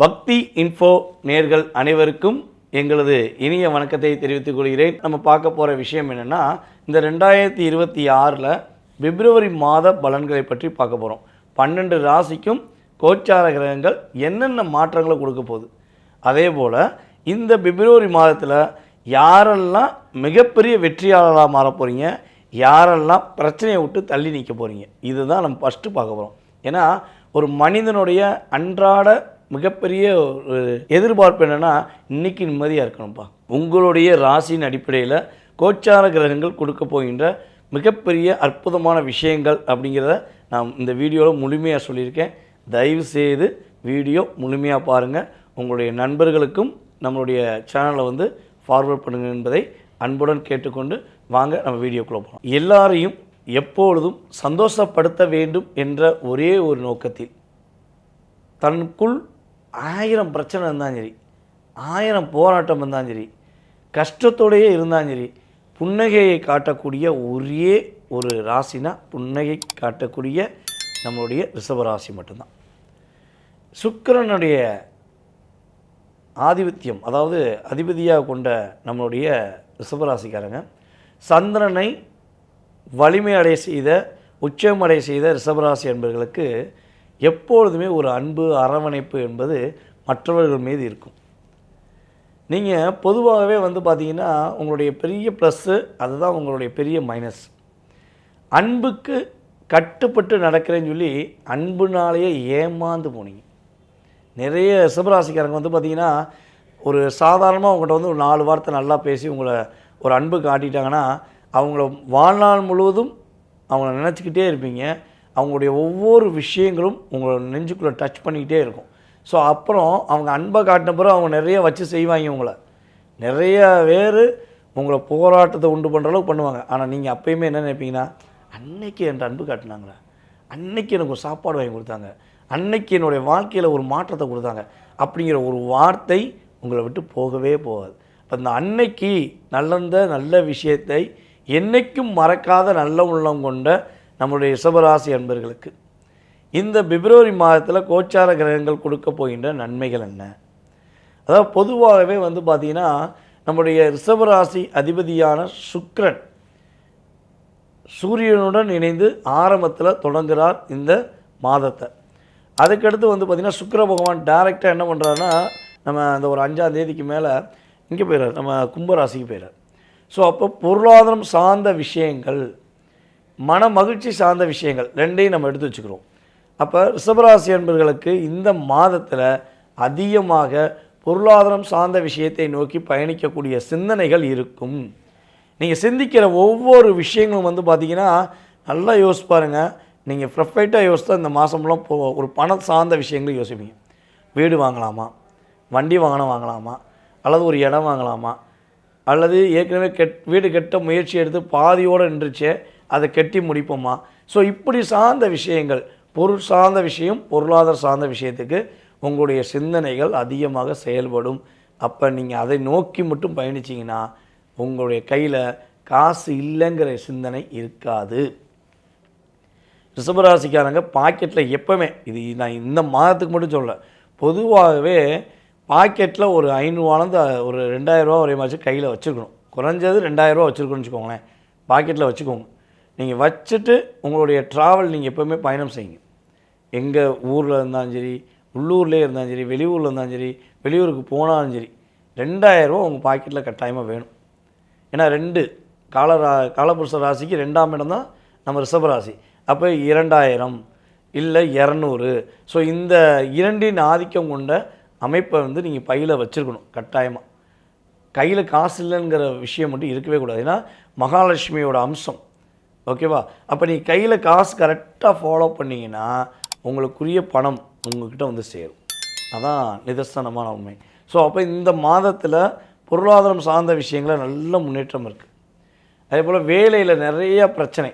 பக்தி இன்ஃபோ நேர்கள் அனைவருக்கும் எங்களது இனிய வணக்கத்தை தெரிவித்துக் கொள்கிறேன். நம்ம பார்க்க போகிற விஷயம் என்னென்னா இந்த ரெண்டாயிரத்தி இருபத்தி ஆறில் பிப்ரவரி மாத பலன்களை பற்றி பார்க்க போகிறோம் பன்னெண்டு ராசிக்கும் கோச்சார கிரகங்கள் என்னென்ன மாற்றங்களை கொடுக்க போகுது? அதே போல் இந்த பிப்ரவரி மாதத்தில் யாரெல்லாம் மிகப்பெரிய வெற்றியாளராக மாற போகிறீங்க யாரெல்லாம் பிரச்சனையை விட்டு தள்ளி நிற்க போகிறீங்க இதுதான் நம்ம ஃபஸ்ட்டு பார்க்க போகிறோம் ஏன்னா ஒரு மனிதனுடைய அன்றாட மிகப்பெரிய ஒரு எதிர்பார்ப்பு என்னென்னா இன்றைக்கி நிம்மதியாக இருக்கணும்ப்பா உங்களுடைய ராசியின் அடிப்படையில் கோச்சார கிரகங்கள் கொடுக்க போகின்ற மிகப்பெரிய அற்புதமான விஷயங்கள் அப்படிங்கிறத நான் இந்த வீடியோவில் முழுமையாக சொல்லியிருக்கேன். தயவு செய்து வீடியோ முழுமையாக பாருங்கள் உங்களுடைய நண்பர்களுக்கும் நம்மளுடைய சேனலை வந்து ஃபார்வர்ட் பண்ணுங்க என்பதை அன்புடன் கேட்டுக்கொண்டு வாங்க நம்ம வீடியோக்குள்ளே போகலாம் எல்லாரையும் எப்பொழுதும் சந்தோஷப்படுத்த வேண்டும் என்ற ஒரே ஒரு நோக்கத்தில் தனக்குள் ஆயிரம் பிரச்சனை இருந்தாலும் சரி ஆயிரம் போராட்டம் இருந்தாலும் சரி கஷ்டத்தோடையே இருந்தாலும் சரி புன்னகையை காட்டக்கூடிய ஒரே ஒரு ராசினா புன்னகை காட்டக்கூடிய நம்மளுடைய ரிஷபராசி மட்டும்தான். சுக்கரனுடைய ஆதிபத்தியம் அதாவது அதிபதியாக கொண்ட நம்மளுடைய ரிஷபராசிக்காரங்க சந்திரனை வலிமை அடைய செய்த உச்சமடைய செய்த ரிஷபராசி என்பவர்களுக்கு எப்பொழுதுமே ஒரு அன்பு அரவணைப்பு என்பது மற்றவர்கள் மீது இருக்கும். நீங்கள் பொதுவாகவே வந்து பார்த்தீங்கன்னா உங்களுடைய பெரிய ப்ளஸ்ஸு அதுதான் உங்களுடைய பெரிய மைனஸ் அன்புக்கு கட்டுப்பட்டு நடக்கிறேன்னு சொல்லி அன்புனாலேயே ஏமாந்து போனீங்க. நிறைய சிவராசிக்காரங்க வந்து பார்த்தீங்கன்னா ஒரு சாதாரணமாக உங்கள்கிட்ட வந்து ஒரு நாலு வார்த்தை நல்லா பேசி உங்களை ஒரு அன்பு காட்டிட்டாங்கன்னா அவங்கள வாழ்நாள் முழுவதும் அவங்கள நினச்சிக்கிட்டே இருப்பீங்க. அவங்களுடைய ஒவ்வொரு விஷயங்களும் உங்களை நெஞ்சுக்குள்ளே டச் பண்ணிக்கிட்டே இருக்கும். ஸோ அப்புறம் அவங்க அன்பை காட்டின பிறகு அவங்க நிறைய வச்சு செய்வாங்க உங்களை நிறைய பேர் உங்களை போராட்டத்தை உண்டு பண்ணுற அளவுக்கு பண்ணுவாங்க. ஆனால் நீங்கள் அப்பயுமே என்ன நினைப்பீங்கன்னா அன்னைக்கு என் அன்பு காட்டினாங்களே. அன்னைக்கு எனக்கு ஒரு சாப்பாடு வாங்கி கொடுத்தாங்க. அன்னைக்கு என்னுடைய வாழ்க்கையில் ஒரு மாற்றத்தை கொடுத்தாங்க. அப்படிங்கிற ஒரு வார்த்தை உங்களை விட்டு போகவே போகாது. அப்போ இந்த அன்னைக்கு நல்லந்த நல்ல விஷயத்தை என்றைக்கும் மறக்காத நல்ல உள்ளம் கொண்ட நம்முடைய ரிஷபராசி அன்பர்களுக்கு இந்த பிப்ரவரி மாதத்தில் கோச்சார கிரகங்கள் கொடுக்க போகின்ற நன்மைகள் என்ன? அதாவது பொதுவாகவே வந்து பார்த்திங்கன்னா நம்முடைய ரிஷபராசி அதிபதியான சுக்ரன் சூரியனுடன் இணைந்து ஆரம்பத்தில் தொடங்குகிறார் இந்த மாதத்தை. அதுக்கடுத்து வந்து பார்த்திங்கன்னா சுக்கிர பகவான் டைரெக்டாக என்ன பண்ணுறாருன்னா நம்ம அந்த ஒரு அஞ்சாம் தேதிக்கு மேலே இங்கே போயிடுறார் நம்ம கும்பராசிக்கு போயிடுறார் ஸோ அப்போ பொருளாதாரம் சார்ந்த விஷயங்கள் மன மகிழ்ச்சி சார்ந்த விஷயங்கள் ரெண்டையும் நம்ம எடுத்து வச்சுக்கிறோம். அப்போ ரிஷபராசி என்பர்களுக்கு இந்த மாதத்தில் அதிகமாக பொருளாதாரம் சார்ந்த விஷயத்தை நோக்கி பயணிக்கக்கூடிய சிந்தனைகள் இருக்கும். நீங்கள் சிந்திக்கிற ஒவ்வொரு விஷயங்களும் வந்து பார்த்தீங்கன்னா நல்லா யோசிச்சு பாருங்கள் நீங்கள் ப்ரஃபைட்டாக யோசித்தா இந்த மாதம்லாம் போ ஒரு பணம் சார்ந்த விஷயங்களும் யோசிப்பீங்க. வீடு வாங்கலாமா? வண்டி வாகனம் வாங்கலாமா? அல்லது ஒரு இடம் வாங்கலாமா? அல்லது ஏற்கனவே கெட் வீடு கெட்ட முயற்சி எடுத்து பாதியோடு நின்றுச்சே அதை கட்டி முடிப்போமா? ஸோ இப்படி சார்ந்த விஷயங்கள் பொருள் சார்ந்த விஷயம் பொருளாதார சார்ந்த விஷயத்துக்கு உங்களுடைய சிந்தனைகள் அதிகமாக செயல்படும். அப்போ நீங்கள் அதை நோக்கி மட்டும் பயணிச்சிங்கன்னா உங்களுடைய கையில் காசு இல்லைங்கிற சிந்தனை இருக்காது. ரிஷபராசிக்காரங்க பாக்கெட்டில் எப்போவுமே இது நான் இந்த மாதத்துக்கு மட்டும் சொல்ல பொதுவாகவே பாக்கெட்டில் ஒரு ஐநூறுவாலேருந்து ஒரு ரெண்டாயிரரூவா வரையுமாச்சும் கையில் வச்சுருக்கணும். குறைஞ்சது ரெண்டாயிரரூவா வச்சுருக்கணும்னு வச்சுக்கோங்களேன். பாக்கெட்டில் வச்சுக்கோங்க. நீங்கள் வச்சுட்டு உங்களுடைய ட்ராவல் நீங்கள் எப்போவுமே பயணம் செய்யுங்க. எங்கள் ஊரில் இருந்தாலும் சரி உள்ளூர்லேயே இருந்தாலும் சரி வெளியூரில் இருந்தாலும் சரி வெளியூருக்கு போனாலும் சரி ரெண்டாயிரரூவா உங்கள் பாக்கெட்டில் கட்டாயமாக வேணும். ஏன்னா ரெண்டு கால ரா காலபுருஷ ராசிக்கு ரெண்டாம் இடம் தான் நம்ம ரிஷபராசி அப்போ இரண்டாயிரம் இல்லை இரநூறு. ஸோ இந்த இரண்டின் ஆதிக்கம் கொண்ட அமைப்பை வந்து நீங்கள் பையில் வச்சுருக்கணும் கட்டாயமாக கையில் காசு இல்லைங்கிற விஷயம் மட்டும் இருக்கவே கூடாது. ஏன்னா மகாலட்சுமியோட அம்சம் ஓகேவா? அப்போ நீ கையில் காசு கரெக்டாக ஃபாலோ பண்ணிங்கன்னா உங்களுக்குரிய பணம் உங்ககிட்ட வந்து சேரும். அதான் நிதர்சனமான உண்மை. ஸோ அப்போ இந்த மாதத்தில் பொருளாதாரம் சார்ந்த விஷயங்களில் நல்ல முன்னேற்றம் இருக்குது அதே போல் வேலையில் நிறைய பிரச்சனை.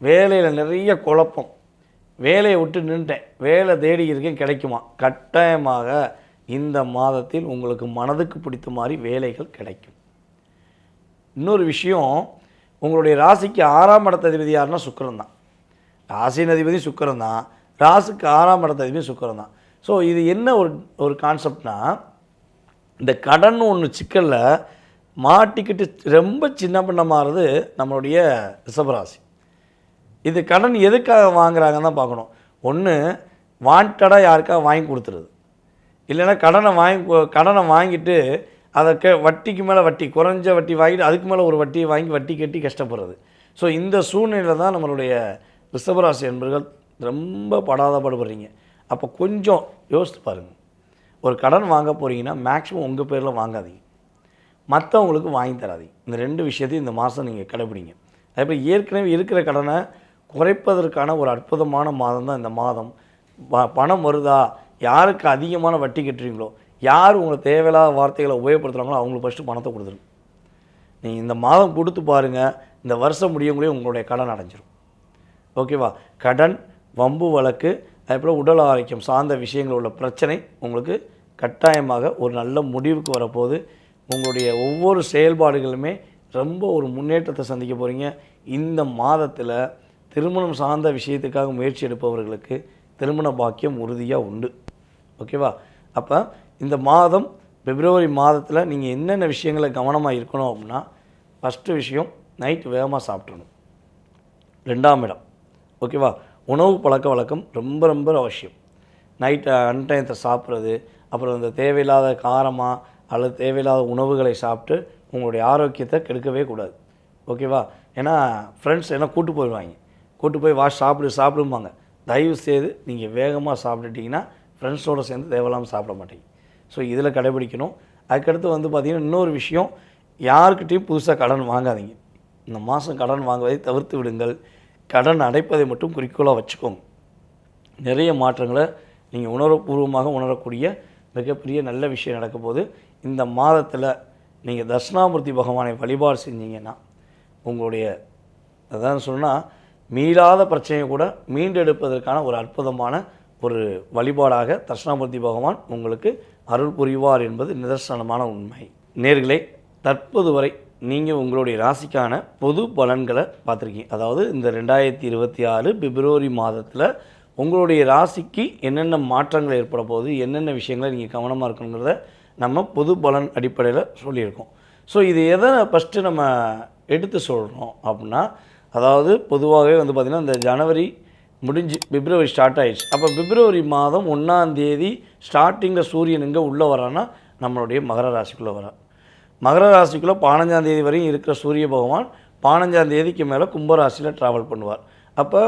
வேலையில் நிறைய குழப்பம். வேலையை விட்டு நின்றுட்டேன் வேலை தேடி இருக்கேன் கிடைக்குமா? கட்டாயமாக இந்த மாதத்தில் உங்களுக்கு மனதுக்கு பிடித்த மாதிரி வேலைகள் கிடைக்கும். இன்னொரு விஷயம் உங்களுடைய ராசிக்கு ஆறாம் இடத்த அதிபதி யாருன்னா சுக்கரன் தான். ராசியின் அதிபதி சுக்கரன் தான். ராசிக்கு ஆறாம் இடத்த அதிபதி தான். ஸோ இது என்ன ஒரு ஒரு கான்செப்ட்னா இந்த கடன் ஒன்று சிக்கலில் மாட்டிக்கிட்டு ரொம்ப சின்ன பண்ண மாறுறது நம்மளுடைய ரிஷபராசி. இது கடன் எதுக்காக வாங்குறாங்கன்னு தான் பார்க்கணும். ஒன்று வாண்டடாக யாருக்காக வாங்கி கொடுத்துருது. இல்லைன்னா கடனை வாங்கி கடனை வாங்கிட்டு அதை க வட்டிக்கு மேலே வட்டி குறைஞ்ச வட்டி வாங்கிட்டு அதுக்கு மேலே ஒரு வட்டியை வாங்கி வட்டி கட்டி கஷ்டப்படுறது. ஸோ இந்த சூழ்நிலையில் தான் நம்மளுடைய ரிஷபராசி என்பர்கள் ரொம்ப படாதப்படுபடுறீங்க அப்போ கொஞ்சம் யோசித்து பாருங்கள் ஒரு கடன் வாங்க போகிறீங்கன்னா மேக்ஸிமம் உங்கள் பேரில் வாங்காதீங்க. மற்றவங்களுக்கு வாங்கி தராதீங்க. இந்த ரெண்டு விஷயத்தையும் இந்த மாதம் நீங்கள் கடைபிடிங்க அதேபோல் ஏற்கனவே இருக்கிற கடனை குறைப்பதற்கான ஒரு அற்புதமான மாதம் தான் இந்த மாதம். ப- பணம் வருதா? யாருக்கு அதிகமான வட்டி கட்டுறீங்களோ யார் உங்களை தேவையில்லாத வார்த்தைகளை உபயோகப்படுத்துகிறாங்களோ அவங்களுக்கு ஃபஸ்ட்டு பணத்தை கொடுத்துருங்க நீங்கள் இந்த மாதம் கொடுத்து பாருங்கள் இந்த வருஷம் முடியவங்களே உங்களுடைய கடன் அடைஞ்சிரும். ஓகேவா கடன் வம்பு வழக்கு அதேபோல் உடல் ஆரோக்கியம் சார்ந்த விஷயங்கள் உள்ள பிரச்சனை உங்களுக்கு கட்டாயமாக ஒரு நல்ல முடிவுக்கு வரப்போகுது. உங்களுடைய ஒவ்வொரு செயல்பாடுகளுமே ரொம்ப ஒரு முன்னேற்றத்தை சந்திக்க போகிறீங்க இந்த மாதத்தில் திருமணம் சார்ந்த விஷயத்துக்காக முயற்சி எடுப்பவர்களுக்கு திருமண பாக்கியம் உறுதியாக உண்டு. ஓகேவா அப்போ இந்த மாதம் பிப்ரவரி மாதத்தில் நீங்கள் என்னென்ன விஷயங்களை கவனமாக இருக்கணும் அப்படின்னா ஃபஸ்ட்டு விஷயம் நைட்டு வேகமாக சாப்பிட்றணும் ரெண்டாம் இடம். ஓகேவா உணவு பழக்க வழக்கம் ரொம்ப ரொம்ப அவசியம். நைட்டு அன்டயத்தை சாப்பிட்றது அப்புறம் இந்த தேவையில்லாத காரமாக அல்லது தேவையில்லாத உணவுகளை சாப்பிட்டு உங்களுடைய ஆரோக்கியத்தை கெடுக்கவே கூடாது. ஓகேவா ஏன்னா ஃப்ரெண்ட்ஸ் என்ன கூட்டு போயிடுவாங்க கூட்டு போய் வா சாப்பிடு சாப்பிடும்பாங்க. தயவு செய்து நீங்கள் வேகமாக சாப்பிட்டுட்டிங்கன்னா ஃப்ரெண்ட்ஸோடு சேர்ந்து தேவையில்லாமல் சாப்பிட மாட்டீங்க. ஸோ இதில் கடைபிடிக்கணும். அதுக்கடுத்து வந்து பார்த்திங்கன்னா இன்னொரு விஷயம் யாருக்கிட்டையும் புதுசாக கடன் வாங்காதீங்க. இந்த மாதம் கடன் வாங்குவதை தவிர்த்து விடுங்கள். கடன் அடைப்பதை மட்டும் குறிக்கோளாக வச்சுக்கோங்க. நிறைய மாற்றங்களை நீங்கள் உணர்வுபூர்வமாக உணரக்கூடிய மிகப்பெரிய நல்ல விஷயம் நடக்கும் போது இந்த மாதத்தில் நீங்கள் தட்சிணாமூர்த்தி பகவானை வழிபாடு செஞ்சீங்கன்னா உங்களுடைய அதான் சொன்னால் மீளாத பிரச்சனையை கூட மீண்டெடுப்பதற்கான ஒரு அற்புதமான ஒரு வழிபாடாக தட்சிணாமூர்த்தி பகவான் உங்களுக்கு அருள் புரிவார் என்பது நிதர்சனமான உண்மை. நேர்களே தற்போது வரை நீங்கள் உங்களுடைய ராசிக்கான பொது பலன்களை பார்த்துருக்கீங்க. அதாவது இந்த ரெண்டாயிரத்தி இருபத்தி ஆறு பிப்ரவரி மாதத்தில் உங்களுடைய ராசிக்கு என்னென்ன மாற்றங்கள் ஏற்பட போகுது என்னென்ன விஷயங்களை நீங்கள் கவனமாக இருக்கணுங்கிறத நம்ம பொது பலன் அடிப்படையில் சொல்லியிருக்கோம். ஸோ இது எதை ஃபஸ்ட்டு நம்ம எடுத்து சொல்கிறோம் அப்படின்னா அதாவது பொதுவாகவே வந்து பார்த்திங்கன்னா இந்த ஜனவரி முடிஞ்சு பிப்ரவரி ஸ்டார்ட் ஆயிடுச்சு. அப்போ பிப்ரவரி மாதம் ஒன்றாந்தேதி ஸ்டார்டிங்கில் சூரியன் எங்கே உள்ளே வரான்னா நம்மளுடைய மகர ராசிக்குள்ளே வரான். மகர ராசிக்குள்ளே பதினஞ்சாந்தேதி வரையும் இருக்கிற சூரிய பகவான் பானஞ்சாந்தேதிக்கு மேலே கும்பராசியில் ட்ராவல் பண்ணுவார். அப்போ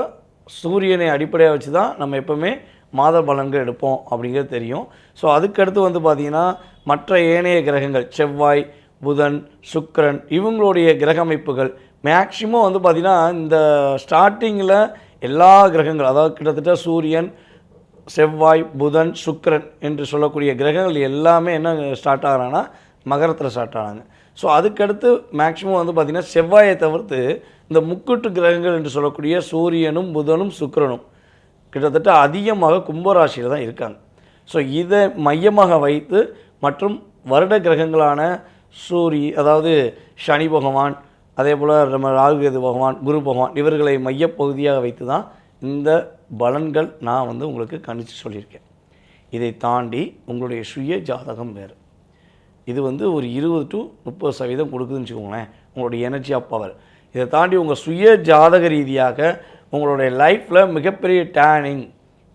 சூரியனை அடிப்படையாக வச்சு தான் நம்ம எப்போவுமே மாத பலன்கள் எடுப்போம் அப்படிங்கிறது தெரியும். ஸோ அதுக்கடுத்து வந்து பார்த்திங்கன்னா மற்ற ஏனைய கிரகங்கள் செவ்வாய் புதன் சுக்கரன் இவங்களுடைய கிரக அமைப்புகள் மேக்சிமம் வந்து பார்த்திங்கன்னா இந்த ஸ்டார்டிங்கில் எல்லா கிரகங்கள் அதாவது கிட்டத்தட்ட சூரியன் செவ்வாய் புதன் சுக்கரன் என்று சொல்லக்கூடிய கிரகங்கள் எல்லாமே என்ன ஸ்டார்ட் ஆகிறாங்கன்னா மகரத்தில் ஸ்டார்ட் ஆனாங்க ஸோ அதுக்கடுத்து மேக்ஸிமம் வந்து பார்த்திங்கன்னா செவ்வாயை தவிர்த்து இந்த முக்கூட்டு கிரகங்கள் என்று சொல்லக்கூடிய சூரியனும் புதனும் சுக்கரனும் கிட்டத்தட்ட அதிகமாக கும்பராசியில் தான் இருக்காங்க. ஸோ இதை மையமாக வைத்து மற்றும் வருட கிரகங்களான சூரி அதாவது சனி பகவான் அதே போல் நம்ம ராகுகேது பகவான் குரு பகவான் இவர்களை மையப்பகுதியாக வைத்து தான் இந்த பலன்கள் நான் வந்து உங்களுக்கு கணிச்சு சொல்லியிருக்கேன். இதை தாண்டி உங்களுடைய சுய ஜாதகம் வேறு. இது வந்து ஒரு இருபது டு முப்பது சதவீதம் கொடுக்குதுன்னு வச்சுக்கோங்களேன் உங்களுடைய எனர்ஜி ஆஃப் பவர். இதை தாண்டி உங்கள் சுய ஜாதக ரீதியாக உங்களுடைய லைஃப்பில் மிகப்பெரிய டேனிங்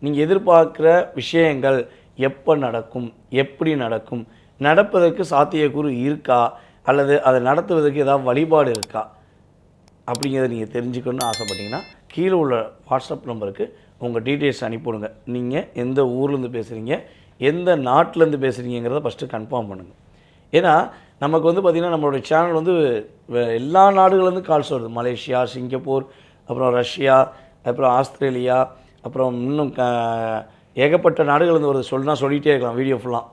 நீங்கள் எதிர்பார்க்குற விஷயங்கள் எப்போ நடக்கும் எப்படி நடக்கும் நடப்பதற்கு சாத்தியக்கூறு இருக்கா அல்லது அதை நடத்துவதற்கு ஏதாவது வழிபாடு இருக்கா? அப்படிங்கிறத நீங்கள் தெரிஞ்சுக்கணும்னு ஆசைப்பட்டீங்கன்னா கீழே உள்ள வாட்ஸ்அப் நம்பருக்கு உங்கள் டீட்டெயில்ஸ் அனுப்பிவிடுங்க. நீங்கள் எந்த ஊர்லேருந்து பேசுகிறீங்க எந்த நாட்டிலேருந்து பேசுகிறீங்கிறத ஃபஸ்ட்டு கன்ஃபார்ம் பண்ணுங்கள் ஏன்னா நமக்கு வந்து பார்த்திங்கன்னா நம்மளுடைய சேனல் வந்து எல்லா நாடுகள்லேருந்து கால்ஸ் வருது. மலேசியா சிங்கப்பூர் அப்புறம் ரஷ்யா அப்புறம் ஆஸ்திரேலியா அப்புறம் இன்னும் க ஏகப்பட்ட நாடுகள்லேருந்து வருது. சொல்லுனா சொல்லிகிட்டே இருக்கலாம் வீடியோ ஃபுல்லாக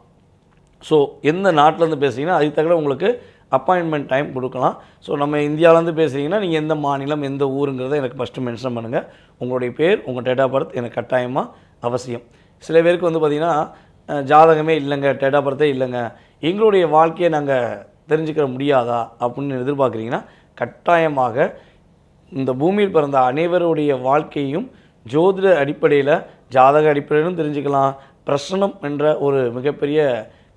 ஸோ எந்த நாட்டிலேருந்து பேசுகிறீங்கன்னா அதுக்கு தகுந்த உங்களுக்கு அப்பாயின்மெண்ட் டைம் கொடுக்கலாம். ஸோ நம்ம இந்தியாவிலேருந்து பேசுகிறீங்கன்னா நீங்கள் எந்த மாநிலம் எந்த ஊருங்கிறத எனக்கு ஃபஸ்ட்டு மென்ஷன் பண்ணுங்கள் உங்களுடைய பேர் உங்கள் டேட் ஆஃப் பர்த் எனக்கு கட்டாயமாக அவசியம். சில பேருக்கு வந்து பார்த்திங்கன்னா ஜாதகமே இல்லைங்க டேட் ஆஃப் பர்த்தே இல்லைங்க. எங்களுடைய வாழ்க்கையை நாங்கள் தெரிஞ்சுக்கிற முடியாதா அப்படின்னு எதிர்பார்க்குறீங்கன்னா கட்டாயமாக இந்த பூமியில் பிறந்த அனைவருடைய வாழ்க்கையும் ஜோதிட அடிப்படையில் ஜாதக அடிப்படையிலும் தெரிஞ்சுக்கலாம். பிரசனம் என்ற ஒரு மிகப்பெரிய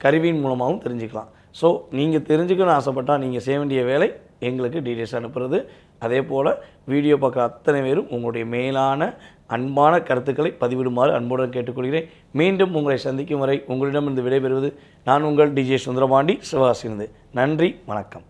கருவியின் மூலமாகவும் தெரிஞ்சுக்கலாம். ஸோ நீங்கள் தெரிஞ்சுக்கணும்னு ஆசைப்பட்டால் நீங்கள் செய்ய வேண்டிய வேலை எங்களுக்கு டீட்டெயில்ஸ் அனுப்புறது. அதே போல் வீடியோ பார்க்குற அத்தனை பேரும் உங்களுடைய மேலான அன்பான கருத்துக்களை பதிவிடுமாறு அன்புடன் கேட்டுக்கொள்கிறேன். மீண்டும் உங்களை சந்திக்கும் வரை உங்களிடமிருந்து விடைபெறுவது நான் உங்கள் டிஜே சுந்தரபாண்டி சிவகாசியிருந்து நன்றி வணக்கம்.